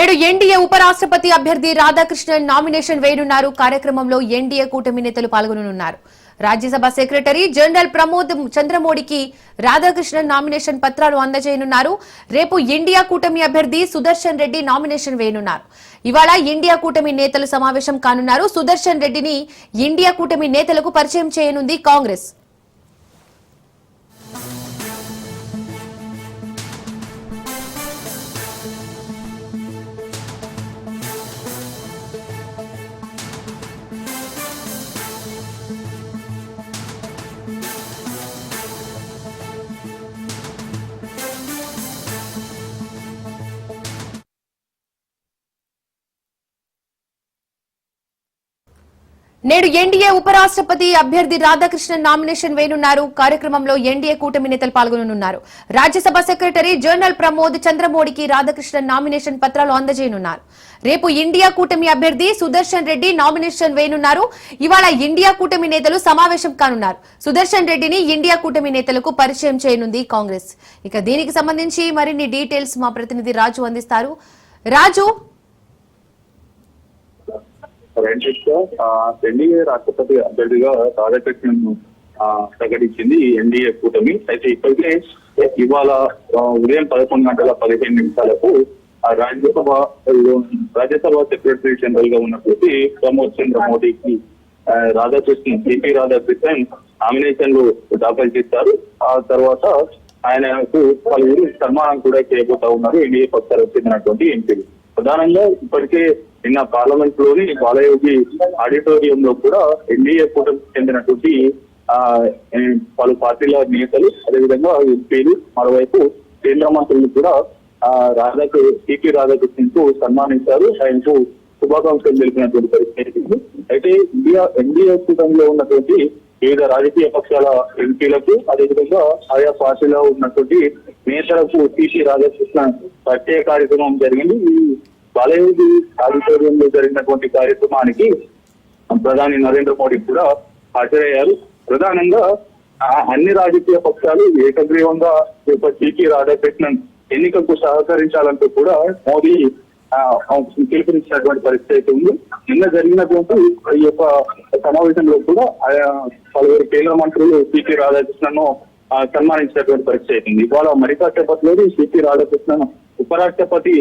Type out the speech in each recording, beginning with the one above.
నేడు ఎన్డీఏ ఉపరాష్ట్రపతి అభ్యర్థి రాధాకృష్ణన్ నామినేషన్ వేయనున్నారు. కార్యక్రమంలో ఎన్డీఏ కూటమి నేతలు పాల్గొననున్నారు. రాజ్యసభ సెక్రటరీ జనరల్ ప్రమోద్ చంద్రమోడికి రాధాకృష్ణన్ నామినేషన్ పత్రాలు అందజేయనున్నారు. రేపు ఇండియా కూటమి అభ్యర్థి సుదర్శన్ రెడ్డి నామినేషన్ వేయనున్నారు. ఇవాళ ఇండియా కూటమి నేతలు సమావేశం కానున్నారు. సుదర్శన్ రెడ్డిని ఇండియా కూటమి నేతలకు పరిచయం చేయనుంది కాంగ్రెస్. నేడు ఎన్డీఏ ఉపరాష్ట్రపతి అభ్యర్థి రాధాకృష్ణన్ నామినేషన్ వేయనున్నారు. కార్యక్రమంలో ఎన్డీఏ కూటమి నేతలు పాల్గొననున్నారు. రాజ్యసభ సెక్రటరీ జనరల్ ప్రమోద్ చంద్రమోడికి రాధాకృష్ణన్ నామినేషన్ పత్రాలు అందజేయనున్నారు. రేపు ఇండియా కూటమి అభ్యర్థి సుదర్శన్ రెడ్డి నామినేషన్ వేయనున్నారు. ఇవాళ ఇండియా కూటమి నేతలు సమావేశం కానున్నారు. సుదర్శన్ రెడ్డిని ఇండియా కూటమి నేతలకు పరిచయం చేయనుంది కాంగ్రెస్. ఇక దీనికి సంబంధించి మరిన్ని డీటెయిల్స్ మా ప్రతినిధి రాజు అందిస్తారు. రాజు రైట్ ఎన్డీఏ రాష్ట్రపతి అభ్యర్థిగా రాధాకృష్ణన్ ప్రకటించింది ఎన్డీఏ కూటమి. అయితే ఇప్పటికే ఇవాళ ఉదయం పదకొండు గంటల పదిహేను నిమిషాలకు ఆ రాజ్యసభ రాజ్యసభ సెక్రటరీ జనరల్గా ఉన్నటువంటి ప్రమోద్ చంద్ర మోడీకి ఆ, రాధాకృష్ణన్ సిపి రాధాకృష్ణన్ నామినేషన్లు దాఖలు చేశారు. ఆ తర్వాత ఆయనకు పలువురు సన్మానం కూడా చేయబోతా ఉన్నారు. ఎన్డీఏ పక్షాలకు చెందినటువంటి ఎంపీలు. ప్రధానంగా ఇప్పటికే నిన్న పార్లమెంట్లోని బాలయోగి ఆడిటోరియం లో కూడా ఎన్డీఏ కూటమికి చెందినటువంటి ఆ పలు పార్టీల నేతలు అదేవిధంగా ఎంపీలు మరోవైపు కేంద్ర మంత్రులు కూడా ఆ రాధాకు సిపి రాధాకృష్ణన్కు సన్మానించారు. ఆయనకు శుభాకాంక్షలు తెలిపినటువంటి పరిస్థితి అయితే ఇండియా ఎన్డీఏ కూటమిలో ఉన్నటువంటి వివిధ రాజకీయ పక్షాల ఎంపీలకు అదేవిధంగా ఆయా పార్టీలో ఉన్నటువంటి నేతలకు సిపి రాధాకృష్ణ ప్రత్యేక కార్యక్రమం జరిగింది. ఈ బాలయోగి ఆడిటోరియంలో జరిగినటువంటి కార్యక్రమానికి ప్రధాని నరేంద్ర మోడీ కూడా హాజరయ్యారు. ప్రధానంగా ఆ అన్ని రాజకీయ పక్షాలు ఏకగ్రీవంగా ఈ యొక్క రాధాకృష్ణన్ ఎన్నికకు సహకరించాలంటూ కూడా మోదీ ఆ, పిలుపునిచ్చినటువంటి పరిస్థితి అయితే ఉంది. నిన్న జరిగినటువంటి ఈ యొక్క సమావేశంలో కూడా ఆయా పలువురు కేంద్ర మంత్రులు సిపి రాధాకృష్ణను ఆ, సన్మానించినటువంటి పరిస్థితి అయితే ఉంది. ఇవాళ మరి కాసేపట్లోని సిపి రాధాకృష్ణను ఉపరాష్ట్రపతి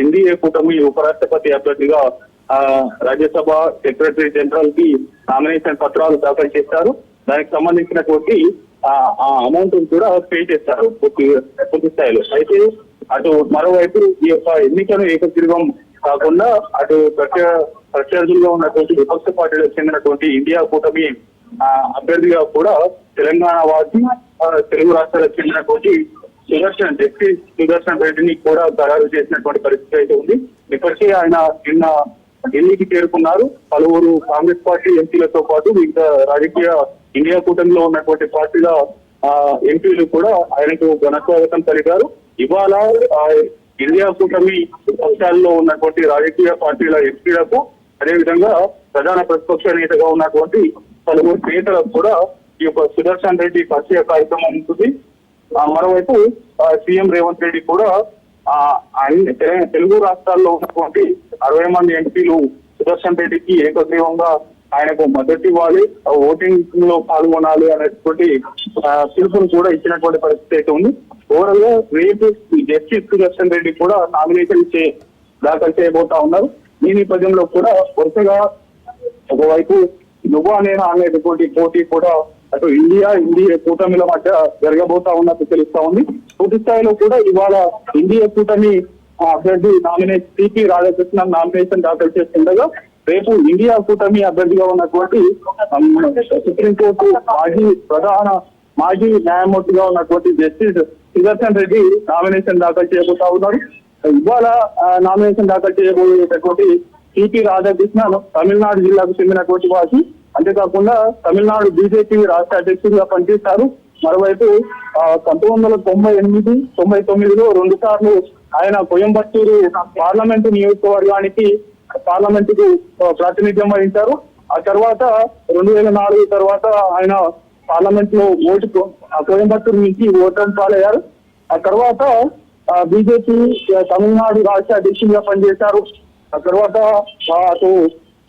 ఎన్డీఏ కూటమి ఉపరాష్ట్రపతి అభ్యర్థిగా ఆ, రాజ్యసభ సెక్రటరీ జనరల్కి నామినేషన్ పత్రాలు దాఖలు చేస్తారు దానికి సంబంధించినటువంటి ఆ అమౌంట్ కూడా పే చేస్తారు పూర్తి స్థాయిలో. అయితే అటు మరోవైపు ఈ యొక్క ఎన్నికను ఏకగ్రీవం కాకుండా అటు ప్రత్య ప్రత్యర్థుల్లో ఉన్నటువంటి విపక్ష పార్టీలకు చెందినటువంటి ఇండియా కూటమి ఆ, అభ్యర్థిగా కూడా తెలంగాణ వాసి తెలుగు రాష్ట్రాలకు చెందినటువంటి సుదర్శన్ డిప్యూటీ సుదర్శన్ రెడ్డిని కూడా ఖరారు చేసినటువంటి పరిస్థితి అయితే ఉంది. ఇప్పటికే ఆయన నిన్న ఢిల్లీకి చేరుకున్నారు. పలువురు కాంగ్రెస్ పార్టీ ఎంపీలతో పాటు వివిధ రాజకీయ ఇండియా కూటమిలో ఉన్నటువంటి పార్టీల ఎంపీలు కూడా ఆయనకు ఘన స్వాగతం ఇవాళ ఇండియా కూటమి పక్షాల్లో ఉన్నటువంటి రాజకీయ పార్టీల ఎంపీలకు అదేవిధంగా ప్రధాన ప్రతిపక్ష నేతగా ఉన్నటువంటి పలువురు నేతలకు కూడా ఈ యొక్క సుదర్శన్ రెడ్డి పరిచయ కార్యక్రమం ఉంటుంది. మరోవైపు సీఎం రేవంత్ రెడ్డి కూడా తెలుగు రాష్ట్రాల్లో ఉన్నటువంటి అరవై మంది ఎంపీలు సుదర్శన్ రెడ్డికి ఏకగ్రీవంగా ఆయనకు మద్దతు ఇవ్వాలి ఓటింగ్లో పాల్గొనాలి అనేటువంటి ఆ, పిలుపును కూడా ఇచ్చినటువంటి పరిస్థితి అయితే ఉంది. ఓవరాల్గా రేపు జస్టిస్ సుదర్శన్ రెడ్డి కూడా నామినేషన్ చే దాఖలు చేయబోతా ఉన్నారు. ఈ నేపథ్యంలో కూడా వరుసగా ఒకవైపు నువ్వా నేనా అనేటువంటి పోటీ కూడా అటు ఇండియా ఇండియా కూటమిల మధ్య జరగబోతా ఉన్నట్టు తెలుస్తా ఉంది. పూర్తి స్థాయిలో కూడా ఇవాళ ఇండియా కూటమి అభ్యర్థి నామినేట్ సిపి రాధాకృష్ణ నామినేషన్ దాఖలు చేస్తుండగా రేపు ఇండియా కూటమి అభ్యర్థిగా ఉన్నటువంటి సుప్రీంకోర్టు మాజీ ప్రధాన మాజీ న్యాయమూర్తిగా ఉన్నటువంటి జస్టిస్ సుదర్శన్ రెడ్డి నామినేషన్ దాఖలు చేయబోతా ఉన్నారు. ఇవాళ నామినేషన్ దాఖలు చేయబోయేటటువంటి సిపి రాధాకృష్ణ తమిళనాడు జిల్లాకు చెందినటువంటి వాసి అంతేకాకుండా తమిళనాడు బీజేపీ రాష్ట్ర అధ్యక్షుడిగా పనిచేశారు. మరోవైపు పంతొమ్మిది వందల తొంభై ఎనిమిది తొంభై తొమ్మిదిలో రెండు సార్లు ఆయన కోయంబత్తూరు పార్లమెంటు నియోజకవర్గానికి పార్లమెంటుకు ప్రాతినిధ్యం వహించారు. ఆ తర్వాత రెండు వేల నాలుగు తర్వాత ఆయన పార్లమెంట్లో ఓటు ఆ కోయంబత్తూరు నుంచి ఓటర్ పాలయ్యారు. ఆ తర్వాత బీజేపీ తమిళనాడు రాష్ట్ర అధ్యక్షులుగా పనిచేశారు. ఆ తర్వాత అటు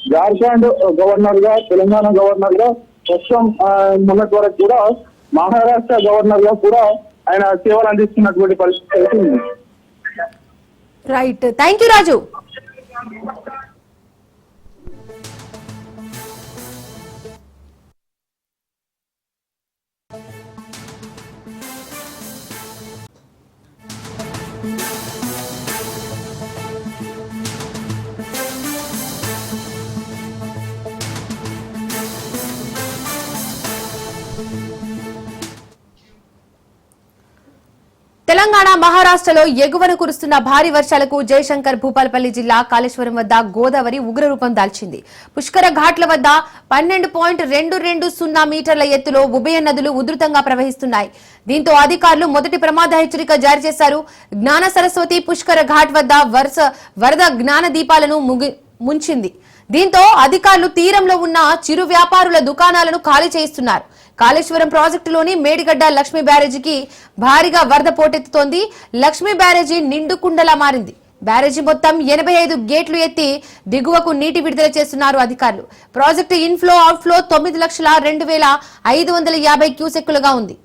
జార్ఖండ్ గవర్నర్గా తెలంగాణ గవర్నర్గా ప్రస్తుతం మొన్నటి వరకు కూడా మహారాష్ట్ర గవర్నర్గా కూడా ఆయన సేవలు అందిస్తున్నటువంటి పరిస్థితి right thank you Raju Telangana మహారాష్ట్రలో ఎగువన కురుస్తున్న భారీ వర్షాలకు జయశంకర్ భూపాలపల్లి జిల్లా కాళేశ్వరం వద్ద గోదావరి ఉగ్రరూపం దాల్చింది. పుష్కర ఘాట్ల వద్ద పన్నెండు పాయింట్ రెండు రెండు సున్నా మీటర్ల ఎత్తులో ఉభయ నదులు ఉధృతంగా ప్రవహిస్తున్నాయి. దీంతో అధికారులు మొదటి ప్రమాద హెచ్చరిక జారీ చేశారు. జ్ఞాన సరస్వతి పుష్కర ఘాట్ వద్ద వరుస వరద జ్ఞాన దీపాలను ముగి- ముంచింది. దీంతో అధికారులు తీరంలో ఉన్న చిరు వ్యాపారుల దుకాణాలను ఖాళీ చేయిస్తున్నారు. కాళేశ్వరం ప్రాజెక్టులోని మేడిగడ్డ లక్ష్మీ బ్యారేజీకి భారీగా వరద పోటెత్తుతోంది. లక్ష్మీ బ్యారేజీ నిండు కుండలా మారింది. బ్యారేజీ మొత్తం ఎనభై ఐదు గేట్లు ఎత్తి దిగువకు నీటి విడుదల చేస్తున్నారు అధికారులు. ప్రాజెక్టు ఇన్ఫ్లో అవుట్ఫ్లో తొమ్మిది లక్షల రెండు వేల ఐదు వందల యాభై క్యూసెక్కులుగా ఉంది.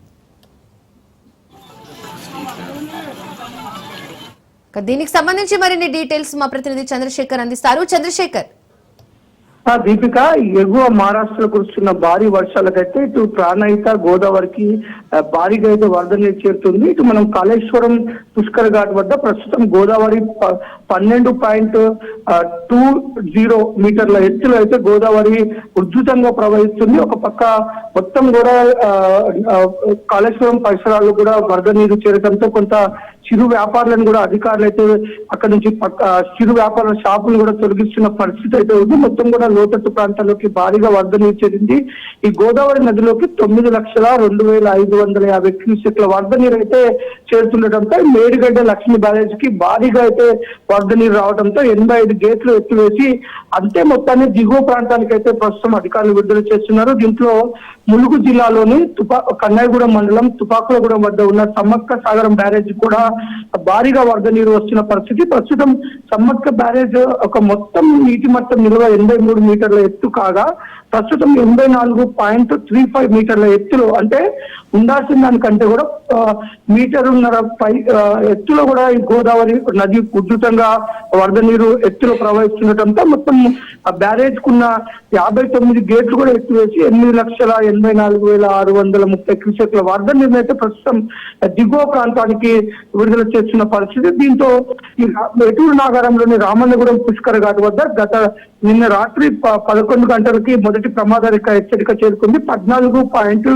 దీనికి సంబంధించి మరిన్ని డీటెయిల్స్ మా ప్రతినిధి చంద్రశేఖర్ అందిస్తారు. చంద్రశేఖర్ దీపిక ఎగువ మహారాష్ట్ర కురుస్తున్న భారీ వర్షాలకైతే ఇటు ప్రాణహిత గోదావరికి భారీగా అయితే వరద నీరు చేరుతుంది. ఇటు మనం కాళేశ్వరం పుష్కర్ ఘాట్ వద్ద ప్రస్తుతం గోదావరి పన్నెండు పాయింట్ టూ జీరో మీటర్ల ఎత్తులో అయితే గోదావరి ఉధృతంగా ప్రవహిస్తుంది. ఒక పక్క మొత్తం కూడా కాళేశ్వరం పరిసరాల్లో కూడా వరద నీరు చేరడంతో కొంత చిరు వ్యాపారులను కూడా అధికారులు అయితే అక్కడ నుంచి చిరు వ్యాపారుల షాపులు కూడా తొలగిస్తున్న పరిస్థితి అయితే ఉంది. మొత్తం కూడా లోతట్టు ప్రాంతాల్లోకి భారీగా వరద నీరు చేరింది. ఈ గోదావరి నదిలోకి తొమ్మిది లక్షల రెండు వేల ఐదు వందల యాభై క్యూసెక్ల వరద నీరు అయితే చేరుతుండటంతో మేడిగడ్డ లక్ష్మీ బ్యారేజ్కి భారీగా అయితే వరద నీరు రావడంతో ఎనభై ఐదు గేట్లు ఎత్తివేసి అంతే మొత్తాన్ని దిగువ ప్రాంతానికి అయితే ప్రస్తుతం అధికారులు విడుదల చేస్తున్నారు. దీంట్లో ములుగు జిల్లాలోని తుపా కన్నాయగూడెం మండలం తుపాకులగూడెం వద్ద ఉన్న సమ్మక్క సాగరం బ్యారేజ్ కూడా భారీగా వరద నీరు వస్తున్న పరిస్థితి. ప్రస్తుతం సమ్మక్క బ్యారేజ్ ఒక మొత్తం నీటి మట్టం నిల్వ ఎనభై మూడు మీటర్ల ఎత్తు కాగా ప్రస్తుతం ఎనభై నాలుగు పాయింట్ త్రీ ఫైవ్ మీటర్ల ఎత్తులో అంటే ఉండాల్సిన దానికంటే కూడా మీటరున్నర పై ఎత్తులో కూడా ఈ గోదావరి నది ఉధృతంగా వరద నీరు ఎత్తులో ప్రవహిస్తుండటంతో మొత్తం ఆ బ్యారేజ్ కున్న యాభై తొమ్మిది గేట్లు కూడా ఎత్తివేసి ఎనిమిది లక్షల ఎనభై నాలుగు వేల ఆరు వందల ముప్పై క్యూసెక్ల వరద నీరుని అయితే ప్రస్తుతం దిగువ ప్రాంతానికి విడుదల చేస్తున్న పరిస్థితి. దీంతో ఈ ఎటూరు నాగారంలోని రామన్నగూడెం పుష్కర ఘాట్ వద్ద గత నిన్న రాత్రి పదకొండు గంటలకి మొదటి ప్రమాదానిక హెచ్చరిక చేరుకుంది. పద్నాలుగు పాయింట్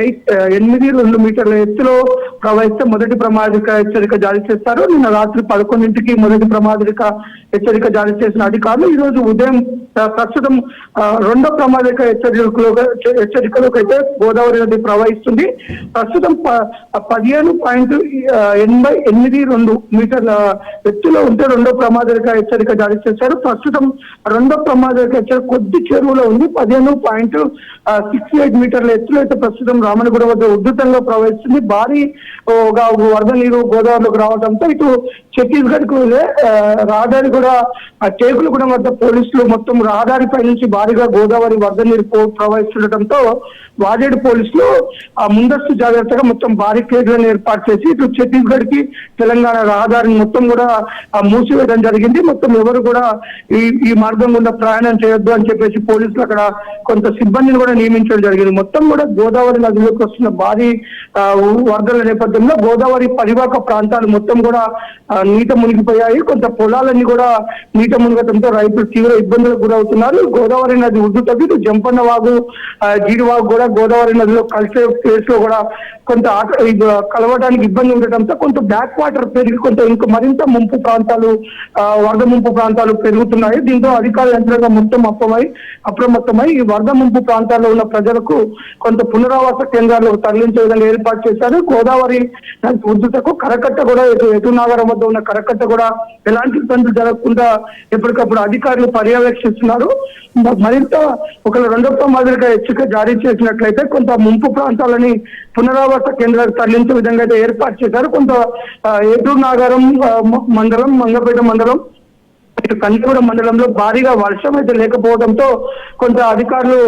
ఎయిట్ ఎనిమిది రెండు మీటర్ల ఎత్తులో ప్రవహిస్తే మొదటి ప్రమాదిక హెచ్చరిక జారీ చేస్తారు. నిన్న రాత్రి పదకొండింటికి మొదటి ప్రమాదిక హెచ్చరిక జారీ చేసిన అధికారులు ఈ రోజు ఉదయం ప్రస్తుతం రెండో ప్రమాదిక హెచ్చరికలో హెచ్చరికలోకి అయితే గోదావరి నది ప్రవహిస్తుంది. ప్రస్తుతం ప- పదిహేను పాయింట్ ఎనభై ఎనిమిది రెండు మీటర్ల ఎత్తులో ఉంటే రెండో ప్రమాదక హెచ్చరిక జారీ చేశారు. ప్రస్తుతం రెండో ప్రమాదక హెచ్చరిక కొద్ది చెరువులో ఉంది. పదిహేను పాయింట్ సిక్స్ ఎయిట్ మీటర్ల ఎత్తులో అయితే ప్రస్తుతం రామనగూడ వద్ద ఉధృతంగా ప్రవహిస్తుంది. భారీ ఒక వరద నీరు గోదావరిలోకి రావడంతో ఇటు ఛత్తీస్గఢ్కు రహదారి కూడా టేకులగూడెం వద్ద పోలీసులు మొత్తం రహదారిపై నుంచి భారీగా గోదావరి వరద నీరు ప్రవహిస్తుండటంతో ప్రవహిస్తుండటంతో వాడేడు పోలీసులు ఆ ముందస్తు జాగ్రత్తగా మొత్తం బారికేడ్లను ఏర్పాటు చేసి ఇటు ఛత్తీస్గఢ్కి తెలంగాణ రహదారిని మొత్తం కూడా ఆ, మూసివేయడం జరిగింది. మొత్తం ఎవరు కూడా ఈ ఈ మార్గం గుండా ప్రయాణం చేయొద్దు అని చెప్పేసి పోలీసులు అక్కడ కొంత సిబ్బందిని కూడా నియమించడం జరిగింది. మొత్తం కూడా గోదావరి నదిలోకి వస్తున్న భారీ ఆ, వరదల నేపథ్యంలో గోదావరి పరివాహక ప్రాంతాలు మొత్తం కూడా నీట మునిగిపోయాయి. కొంత పొలాలన్నీ కూడా నీట మునగడంతో రైతులు తీవ్ర ఇబ్బందులకు గురవుతున్నారు. గోదావరి నది ఉద్దు ఇటు జంపన్న వాగు జీడివాగు కూడా గోదావరి నదిలో కలిసే ప్లేస్లో కూడా కొంత కలవడానికి ఇబ్బంది ఉండటంతో కొంత బ్యాక్ వాటర్ పెరిగి కొంత ఇంకా మరింత ముంపు ప్రాంతాలు వరద ముంపు ప్రాంతాలు పెరుగుతున్నాయి. దీంతో అధికారులు యంత్రాంగం మొత్తం అప్పమై అప్రమత్తమై ఈ వరద ముంపు ప్రాంతాల్లో ఉన్న ప్రజలకు కొంత పునరావాస కేంద్రాలు తరలించే విధంగా ఏర్పాటు చేశారు. గోదావరి నది ఉద్ధృతకు కరకట్ట కూడా ఎటు నాగరం వద్ద ఉన్న కరకట్ట కూడా ఎలాంటి ఇబ్బందులు జరగకుండా ఎప్పటికప్పుడు అధికారులు పర్యవేక్షిస్తున్నారు. మరింత ఒక రెండో మాదిరిగా హెచ్చరిక జారీ చేసినట్లయితే కొంత ముంపు ప్రాంతాలని పునరావాస కేంద్రాలకు తరలించే విధంగా అయితే ఏర్పాటు చేశారు. కొంత ఏటూరు నాగరం మండలం మంగపేట మండలం ఇటు కందిగూడ మండలంలో భారీగా వర్షం అయితే లేకపోవడంతో కొంత అధికారులు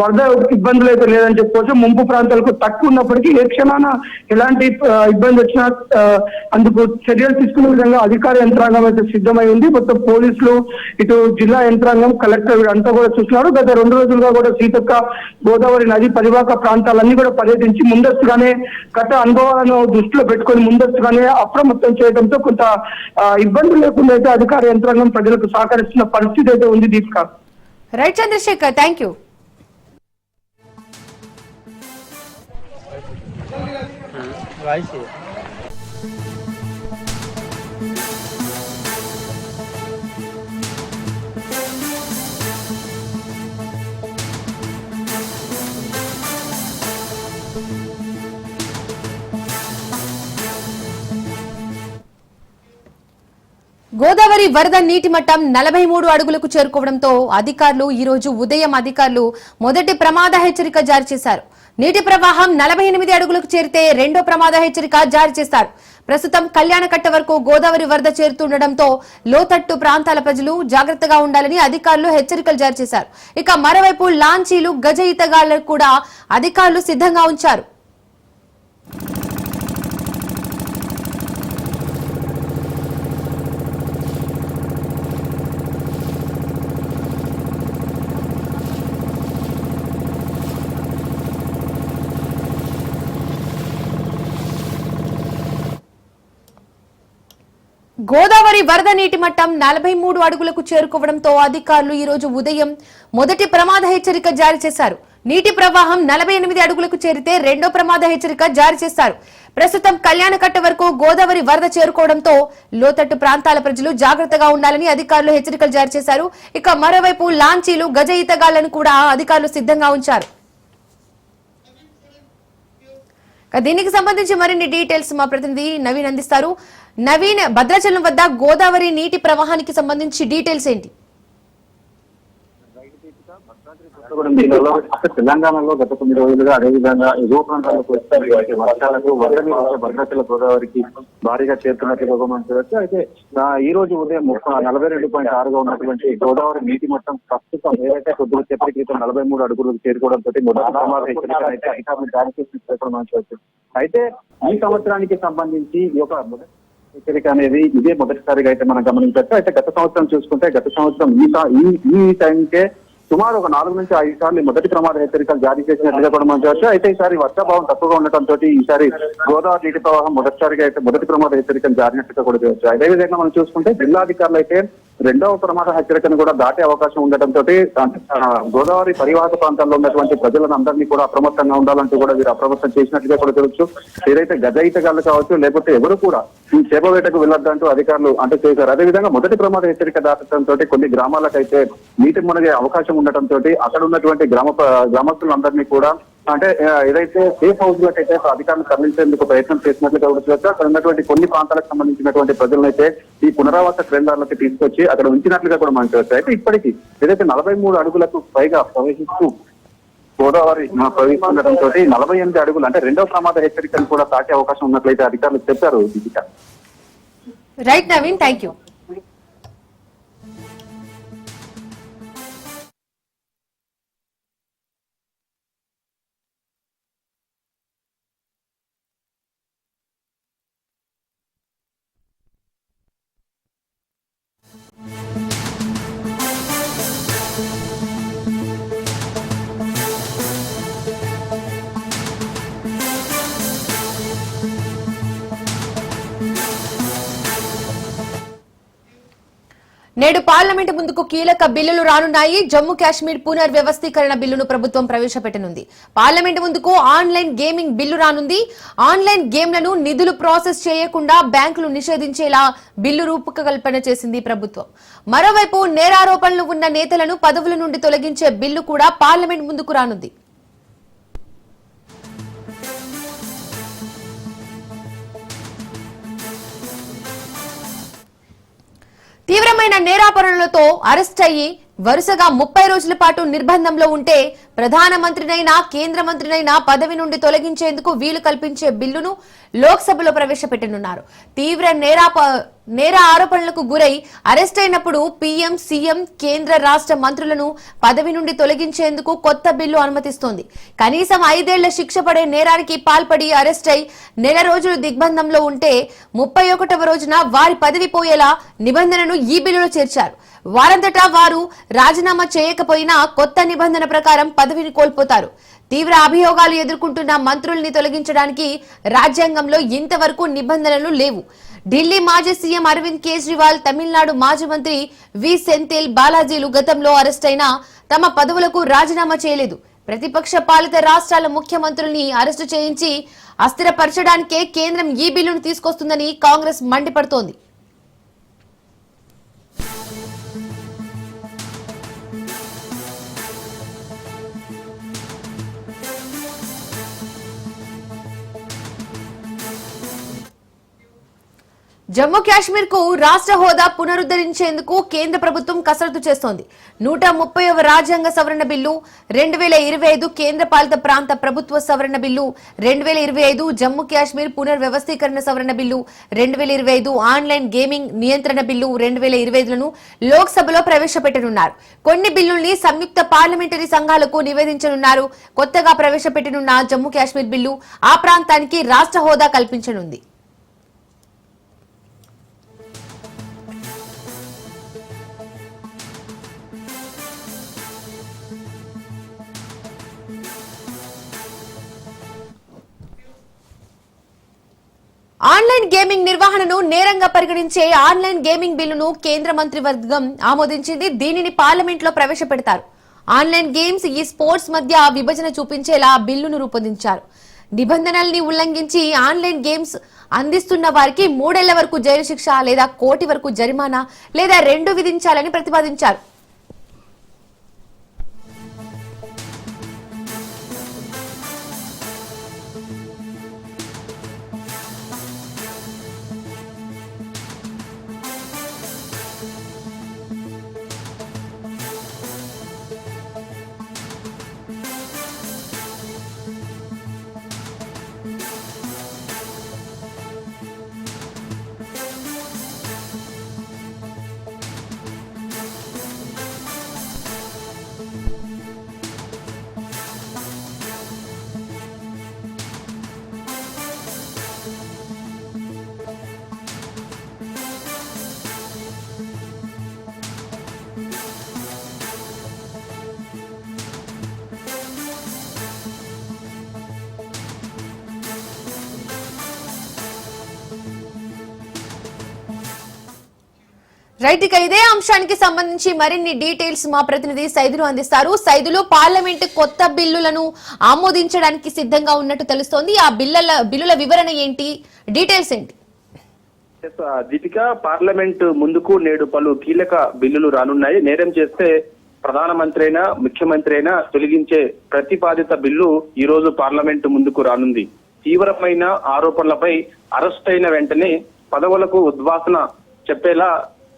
వరద ఇబ్బందులు అయితే లేదని చెప్పుకోవచ్చు ముంపు ప్రాంతాలకు తక్కువ ఉన్నప్పటికీ ఏ క్షణాన ఎలాంటి ఇబ్బంది వచ్చినా అందుకు చర్యలు తీసుకునే విధంగా అధికార యంత్రాంగం అయితే సిద్ధమై ఉంది. మొత్తం పోలీసులు ఇటు జిల్లా యంత్రాంగం కలెక్టర్ అంతా కూడా చూస్తున్నారు. గత రెండు రోజులుగా కూడా సీతక్క గోదావరి నది పరివాహక ప్రాంతాలన్నీ కూడా పర్యటించి ముందస్తుగానే గత అనుభవాలను దృష్టిలో పెట్టుకొని ముందస్తుగానే అప్రమత్తం చేయడంతో కొంత ఇబ్బందులు ఇబ్బంది లేకుండా అయితే అధికార యంత్రాంగం ప్రజలకు సహకరిస్తున్న పరిస్థితి అయితే ఉంది Deepika. Right Chandrasekhar thank you voice Godavari వరద నీటి మట్టం నలభై మూడు అడుగులకు చేరుకోవడంతో అధికారులు ఈరోజు ఉదయం అధికారులు మొదటి ప్రమాద హెచ్చరిక జారీ చేశారు. నీటి ప్రవాహం నలభై ఎనిమిది అడుగులకు చేరితే రెండో ప్రమాద హెచ్చరిక జారీ చేశారు ప్రస్తుతం కళ్యాణకట్ట వరకు గోదావరి వరద చేరుతుండటంతో లోతట్టు ప్రాంతాల ప్రజలు జాగ్రత్తగా ఉండాలని అధికారులు హెచ్చరికలు జారీ చేశారు. ఇక మరోవైపు లాంచీలు గజ ఈతగాళ్ళకు కూడా అధికారులు సిద్ధంగా ఉంచారు. గోదావరి వరద నీటి మట్టం నలభై మూడు అడుగులకు చేరుకోవడంతో అధికారులు ఈ రోజు ఉదయం మొదటి ప్రమాద హెచ్చరిక జారీ చేశారు. నీటి ప్రవాహం నలభై ఎనిమిది అడుగులకు చేరితే రెండో ప్రమాద హెచ్చరిక జారీ చేశారు ప్రస్తుతం కళ్యాణకట్ట వరకు గోదావరి వరద చేరుకోవడంతో లోతట్టు ప్రాంతాల ప్రజలు జాగ్రత్తగా ఉండాలని అధికారులు హెచ్చరికలు జారీ చేశారు. ఇక మరోవైపు లాంచీలు గజ ఈతగాళ్ళను కూడా అధికారులు సిద్ధంగా ఉంచారు. దీనికి సంబంధించి మరిన్ని డీటెయిల్స్ మా ప్రతినిధి నవీన్ అందిస్తారు. నవీన్ భద్రాచలం వద్ద గోదావరి నీటి ప్రవాహానికి సంబంధించి డీటెయిల్స్ ఏంటి? తెలంగాణలో గత కొన్ని రోజులుగా అదేవిధంగా ఎగువ ప్రాంతాలకు వస్తే వర్షాలకు వరద నీరు భద్రాచల గోదావరికి భారీగా చేరుతున్నట్లుగా గమనించవచ్చు అయితే ఈ రోజు ఉదయం నలభై రెండు పాయింట్ ఆరుగా ఉన్నటువంటి గోదావరి నీటి మొత్తం ప్రస్తుతం ఏదైతే కొద్దిగా చెప్పటి క్రితం నలభై మూడు అడుగులకు చేరుకోవడంతో మొదటి అయితే అధికారులు జారీ అయితే ఈ సంవత్సరానికి సంబంధించి ఈ యొక్క హెచ్చరిక అనేది ఇదే మొదటిసారిగా అయితే మనం గమనించవచ్చు. అయితే గత సంవత్సరం చూసుకుంటే గత సంవత్సరం ఈ ఈ టైంకే సుమారు ఒక నాలుగు నుంచి ఐదు సార్లు మొదటి ప్రమాద హెచ్చరికలు జారీ చేసినట్లుగా కూడా మనం చూడవచ్చు అయితే ఈసారి వర్షాభావం తక్కువగా ఉండటంతో ఈసారి గోదావరి నీటి ప్రవాహం మొదటిసారిగా అయితే మొదటి ప్రమాద హెచ్చరికలు జారినట్టుగా కూడా చూడవచ్చు అదేవిధంగా మనం చూసుకుంటే జిల్లాధికారులు అయితే రెండవ ప్రమాద హెచ్చరికను కూడా దాటే అవకాశం ఉండటంతో గోదావరి పరివాహక ప్రాంతాల్లో ఉన్నటువంటి ప్రజలను అందరినీ కూడా అప్రమత్తంగా ఉండాలంటూ కూడా వీరు అప్రమత్తం చేసినట్టుగా కూడా తెలుసు. ఏదైతే గజ ఈతగాళ్ళు కావచ్చు లేకపోతే ఎవరు కూడా ఈ చేప వేటకు వెళ్ళొద్దంటూ అధికారులు అంటే చేశారు. అదేవిధంగా మొదటి ప్రమాద హెచ్చరిక దాటడంతో కొన్ని గ్రామాలకైతే నీటి మునిగే అవకాశం ఉండటంతో అక్కడ ఉన్నటువంటి గ్రామ గ్రామస్తులందరినీ కూడా అంటే ఏదైతే సేఫ్ హౌస్ అయితే అధికారులు తరలించేందుకు ప్రయత్నం చేసినట్లుగా కూడా అక్కడ ఉన్నటువంటి కొన్ని ప్రాంతాలకు సంబంధించినటువంటి ప్రజలనైతే ఈ పునరావాస కేంద్రాలకు తీసుకొచ్చి అక్కడ ఉంచినట్లుగా కూడా మనం చూడొచ్చు. అయితే ఇప్పటికీ ఏదైతే నలభై మూడు అడుగులకు పైగా ప్రవేశిస్తూ గోదావరి ప్రవేశించడంతో నలభై ఎనిమిది అడుగులు అంటే రెండో ప్రమాద హెచ్చరికలు కూడా తాకే అవకాశం ఉన్నట్లయితే అధికారులు చెప్పారు Deepika. Right Naveen thank you నేడు పార్లమెంట్ ముందుకు కీలక బిల్లులు రానున్నాయి. జమ్మూ కాశ్మీర్ పునర్వ్యవస్థీకరణ బిల్లును ప్రభుత్వం ప్రవేశపెట్టనుంది. పార్లమెంట్ ముందుకు ఆన్లైన్ గేమింగ్ బిల్లు రానుంది. ఆన్లైన్ గేమ్లను నిధులు ప్రాసెస్ చేయకుండా బ్యాంకులు నిషేధించేలా బిల్లు రూపకల్పన చేసింది ప్రభుత్వం. మరోవైపు నేరారోపణలు ఉన్న నేతలను పదవుల నుండి తొలగించే బిల్లు కూడా పార్లమెంట్ ముందుకు రానుంది. తీవ్రమైన నేరాపరణలతో అరెస్ట్ అయ్యి వరుసగా ముప్పై రోజుల పాటు నిర్బంధంలో ఉంటే ప్రధానమంత్రినైనా కేంద్ర మంత్రినైనా పదవి నుండి తొలగించేందుకు వీలు కల్పించే బిల్లును లోక్సభలో ప్రవేశపెట్టనున్నారు. తీవ్ర నేరాప నేర ఆరోపణలకు గురై అరెస్ట్ అయినప్పుడు పీఎం సీఎం కేంద్ర రాష్ట్ర మంత్రులను పదవి నుండి తొలగించేందుకు కొత్త బిల్లు అనుమతిస్తోంది. కనీసం ఐదేళ్ళ శిక్ష పడే నేరానికి పాల్పడి అరెస్ట్ అయి నెల రోజులు దిగ్బంధంలో ఉంటే ముప్పై ఒకటవ రోజున వారి పదవి పోయేలా నిబంధనను ఈ బిల్లులో చేర్చారు. వారంతటా వారు రాజీనామా చేయకపోయినా కొత్త నిబంధన ప్రకారం పదవిని కోల్పోతారు. తీవ్ర అభియోగాలు ఎదుర్కొంటున్న మంత్రుల్ని తొలగించడానికి రాజ్యాంగంలో ఇంతవరకు నిబంధనలు లేవు. ఢిల్లీ మాజీ సీఎం అరవింద్ కేజ్రీవాల్ తమిళనాడు మాజీ మంత్రి వి. సెంథిల్ బాలాజీలు గతంలో అరెస్ట్ అయినా తమ పదవులకు రాజీనామా చేయలేదు. ప్రతిపక్ష పాలిత రాష్ట్రాల ముఖ్యమంత్రుల్ని అరెస్టు చేయించి అస్థిరపరచడానికే కేంద్రం ఈ బిల్లును తీసుకొస్తుందని కాంగ్రెస్ మండిపడుతోంది. జమ్మూ కాశ్మీర్కు రాష్ట్ర హోదా పునరుద్ధరించేందుకు కేంద్ర ప్రభుత్వం కసరత్తు చేస్తోంది. నూట ముప్పైవ రాజ్యాంగ సవరణ బిల్లు రెండు వేల ఇరవై ఐదు కేంద్ర పాలిత ప్రాంత ప్రభుత్వ సవరణ బిల్లు రెండు వేల ఇరవై ఐదు జమ్మూ కాశ్మీర్ పునర్వ్యవస్థీకరణ సవరణ బిల్లు రెండు వేల ఇరవై ఐదు ఆన్లైన్ గేమింగ్ నియంత్రణ బిల్లు రెండు వేల ఇరవై ఐదులను లోక్సభలో ప్రవేశపెట్టనున్నారు. కొన్ని బిల్లుల్ని సంయుక్త పార్లమెంటరీ సంఘాలకు నివేదించనున్నారు. కొత్తగా ప్రవేశపెట్టనున్న జమ్మూ కాశ్మీర్ బిల్లు ఆ ప్రాంతానికి రాష్ట్ర హోదా కల్పించనుంది. ఆన్లైన్ గేమింగ్ నిర్వహణను నేరంగా పరిగణించే ఆన్లైన్ గేమింగ్ బిల్లును కేంద్ర మంత్రివర్గం ఆమోదించింది. దీనిని పార్లమెంట్లో ప్రవేశపెడతారు. ఆన్లైన్ గేమ్స్ ఈ స్పోర్ట్స్ మధ్య విభజన చూపించేలా బిల్లును రూపొందించారు. నిబంధనల్ని ఉల్లంఘించి ఆన్లైన్ గేమ్స్ అందిస్తున్న వారికి మూడేళ్ళ వరకు జైలు శిక్ష లేదా కోటి వరకు జరిమానా లేదా రెండు విధించాలని ప్రతిపాదించారు. రైట్ ఇక ఇదే అంశానికి సంబంధించి మరిన్ని డీటెయిల్స్ మా ప్రతినిధి సైదులు అందిస్తారు. సైదులు పార్లమెంట్ కొత్త బిల్లులను ఆమోదించడానికి సిద్ధంగా ఉన్నట్టు తెలుస్తోంది. ఆ బిల్లుల బిల్లుల వివరణ ఏంటి? డీటెయిల్స్ ఏంటి? దీపిక పార్లమెంట్ ముందుకు నేడు పలు కీలక బిల్లులు రానున్నాయి. నేరం చేస్తే ప్రధానమంత్రి అయినా ముఖ్యమంత్రి అయినా తొలగించే ప్రతిపాదిత బిల్లు ఈ రోజు పార్లమెంట్ ముందుకు రానుంది. తీవ్రమైన ఆరోపణలపై అరెస్ట్ అయిన వెంటనే పదవులకు ఉద్వాసన చెప్పేలా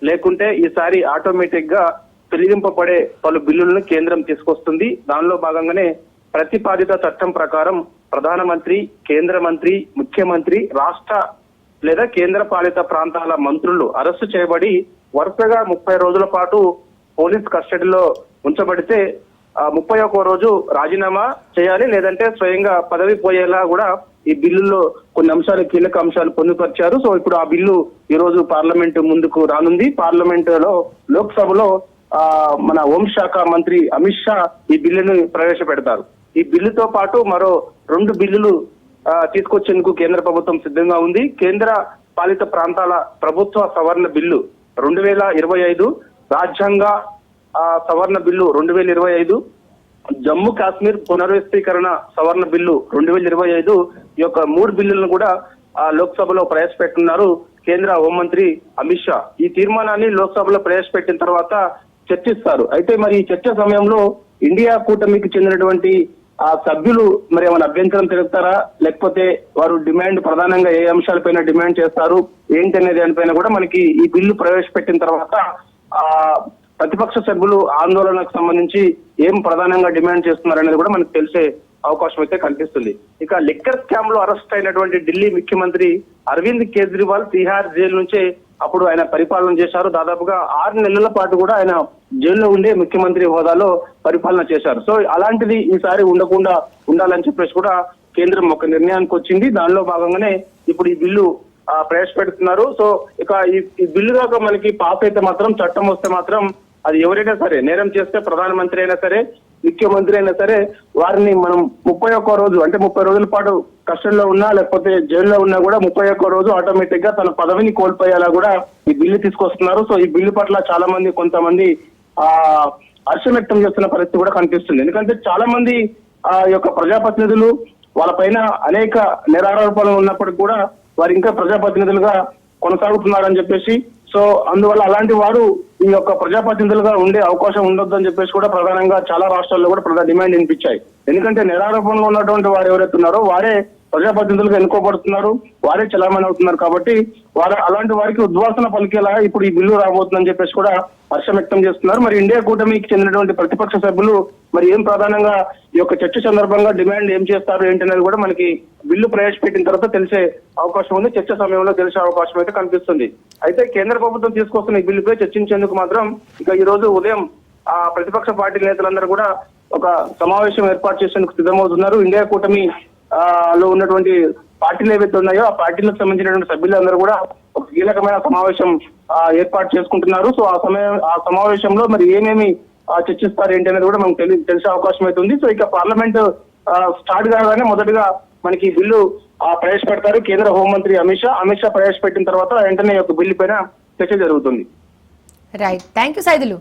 లేకుంటే ఈసారి ఆటోమేటిక్గా తొలగింపబడే పలు బిల్లులను కేంద్రం తీసుకొస్తుంది. దానిలో భాగంగానే ప్రతిపాదిత చట్టం ప్రకారం ప్రధానమంత్రి కేంద్ర మంత్రి ముఖ్యమంత్రి రాష్ట్ర లేదా కేంద్ర పాలిత ప్రాంతాల మంత్రులు అరెస్టు చేయబడి వరుసగా ముప్పై రోజుల పాటు పోలీస్ కస్టడీలో ఉంచబడితే ముప్పై ఒక్క రోజు రాజీనామా చేయాలి. లేదంటే స్వయంగా పదవి పోయేలా కూడా ఈ బిల్లులో కొన్ని అంశాలు కీలక అంశాలు పొందుపరిచారు. సో ఇప్పుడు ఆ బిల్లు ఈ రోజు పార్లమెంట్ ముందుకు రానుంది. పార్లమెంట్లో లోక్సభలో ఆ మన హోంశాఖ మంత్రి అమిత్ షా ఈ బిల్లును ప్రవేశపెడతారు. ఈ బిల్లుతో పాటు మరో రెండు బిల్లులు తీసుకొచ్చేందుకు కేంద్ర ప్రభుత్వం సిద్ధంగా ఉంది. కేంద్ర పాలిత ప్రాంతాల ప్రభుత్వ సవరణ బిల్లు రెండు వేల ఇరవై ఐదు రాజ్యాంగ సవరణ బిల్లు రెండు వేల ఇరవై ఐదు జమ్మూ కాశ్మీర్ పునర్వ్యవస్థీకరణ సవరణ బిల్లు రెండు వేల ఇరవై ఐదు ఈ యొక్క మూడు బిల్లులను కూడా ఆ, లోక్సభలో ప్రవేశపెట్టున్నారు కేంద్ర హోంమంత్రి అమిత్ షా. ఈ తీర్మానాన్ని లోక్సభలో ప్రవేశపెట్టిన తర్వాత చర్చిస్తారు. అయితే మరి ఈ చర్చ సమయంలో ఇండియా కూటమికి చెందినటువంటి ఆ సభ్యులు మరి ఏమైనా అభ్యంతరం తెలుపుతారా? లేకపోతే వారు డిమాండ్ ప్రధానంగా ఏ అంశాలపైన డిమాండ్ చేస్తారు? ఏంటి దానిపైన కూడా మనకి ఈ బిల్లు ప్రవేశపెట్టిన తర్వాత ఆ ప్రతిపక్ష సభ్యులు ఆందోళనకు సంబంధించి ఏం ప్రధానంగా డిమాండ్ చేస్తున్నారు అనేది కూడా మనకు తెలిసే అవకాశం అయితే కనిపిస్తుంది ఇక లిక్కర్ స్కామ్లో అరెస్ట్ అయినటువంటి ఢిల్లీ ముఖ్యమంత్రి అరవింద్ కేజ్రీవాల్ తిహార్ జైలు నుంచే అప్పుడు ఆయన పరిపాలన చేశారు. దాదాపుగా ఆరు నెలల పాటు కూడా ఆయన జైల్లో ఉండే ముఖ్యమంత్రి హోదాలో పరిపాలన చేశారు. సో అలాంటిది ఈసారి ఉండకుండా ఉండాలని చెప్పేసి కూడా కేంద్రం ఒక నిర్ణయానికి వచ్చింది. దానిలో భాగంగానే ఇప్పుడు ఈ బిల్లు ప్రవేశపెడుతున్నారు. సో ఇక ఈ ఈ బిల్లు కాక మనకి పాస్ అయితే మాత్రం చట్టం వస్తే మాత్రం అది ఎవరైనా సరే నేరం చేస్తే ప్రధానమంత్రి అయినా సరే ముఖ్యమంత్రి అయినా సరే వారిని మనం ముప్పై ఒక్క రోజు అంటే ముప్పై రోజుల పాటు కష్టంలో ఉన్నా లేకపోతే జైల్లో ఉన్నా కూడా ముప్పై ఒక్క రోజు ఆటోమేటిక్గా తన పదవిని కోల్పోయేలా కూడా ఈ బిల్లు తీసుకొస్తున్నారు. సో ఈ బిల్లు పట్ల చాలా మంది కొంతమంది ఆ హర్షం వ్యక్తం చేస్తున్న పరిస్థితి కూడా కనిపిస్తుంది. ఎందుకంటే చాలా మంది ఆ యొక్క ప్రజాప్రతినిధులు వాళ్ళపైన అనేక నిరారోపణలు ఉన్నప్పటికీ కూడా వారు ఇంకా ప్రజాప్రతినిధులుగా కొనసాగుతున్నారని చెప్పేసి సో అందువల్ల అలాంటి వారు ఈ యొక్క ప్రజాప్రతినిధులుగా ఉండే అవకాశం ఉండొద్దని చెప్పేసి కూడా ప్రధానంగా చాలా రాష్ట్రాల్లో కూడా ప్రధాన డిమాండ్ వినిపించాయి. ఎందుకంటే నిరారోపణలో ఉన్నటువంటి వారు ఎవరైతే ఉన్నారో వారే ప్రజాప్రతినిధులుగా ఎన్నుకోబడుతున్నారు వారే చలామణి అవుతున్నారు కాబట్టి వారు అలాంటి వారికి ఉద్వాసన పలికేలా ఇప్పుడు ఈ బిల్లు రాబోతుందని చెప్పేసి కూడా హర్షం వ్యక్తం చేస్తున్నారు. మరి ఇండియా కూటమికి చెందినటువంటి ప్రతిపక్ష సభ్యులు మరి ఏం ప్రధానంగా ఈ యొక్క చర్చ సందర్భంగా డిమాండ్ ఏం చేస్తారు ఏంటనేది కూడా మనకి బిల్లు ప్రవేశపెట్టిన తర్వాత తెలిసే అవకాశం ఉంది. చర్చ సమయంలో తెలిసే అవకాశం అయితే కనిపిస్తుంది. అయితే కేంద్ర ప్రభుత్వం తీసుకొస్తున్న ఈ బిల్లుపై చర్చించేందుకు మాత్రం ఇక ఈ రోజు ఉదయం ఆ ప్రతిపక్ష పార్టీ నేతలందరూ కూడా ఒక సమావేశం ఏర్పాటు చేసేందుకు సిద్ధమవుతున్నారు. ఇండియా కూటమి లో ఉన్నటువంటి పార్టీలు ఏవైతే ఉన్నాయో ఆ పార్టీలకు సంబంధించినటువంటి సభ్యులందరూ కూడా ఒక కీలకమైన సమావేశం ఏర్పాటు చేసుకుంటున్నారు. సో ఆ సమయం ఆ సమావేశంలో మరి ఏమేమి చర్చిస్తారు ఏంటి అనేది కూడా మనకు తెలి తెలిసే అవకాశం అయితే ఉంది. సో ఇక పార్లమెంట్ స్టార్ట్ కాగానే మొదటగా మనకి బిల్లు ఆ, ప్రవేశపెడతారు కేంద్ర హోంమంత్రి అమిత్ షా. అమిత్ షా ప్రవేశపెట్టిన తర్వాత వెంటనే ఒక యొక్క బిల్లు పైన చర్చ జరుగుతుంది. Right thank you Saidulu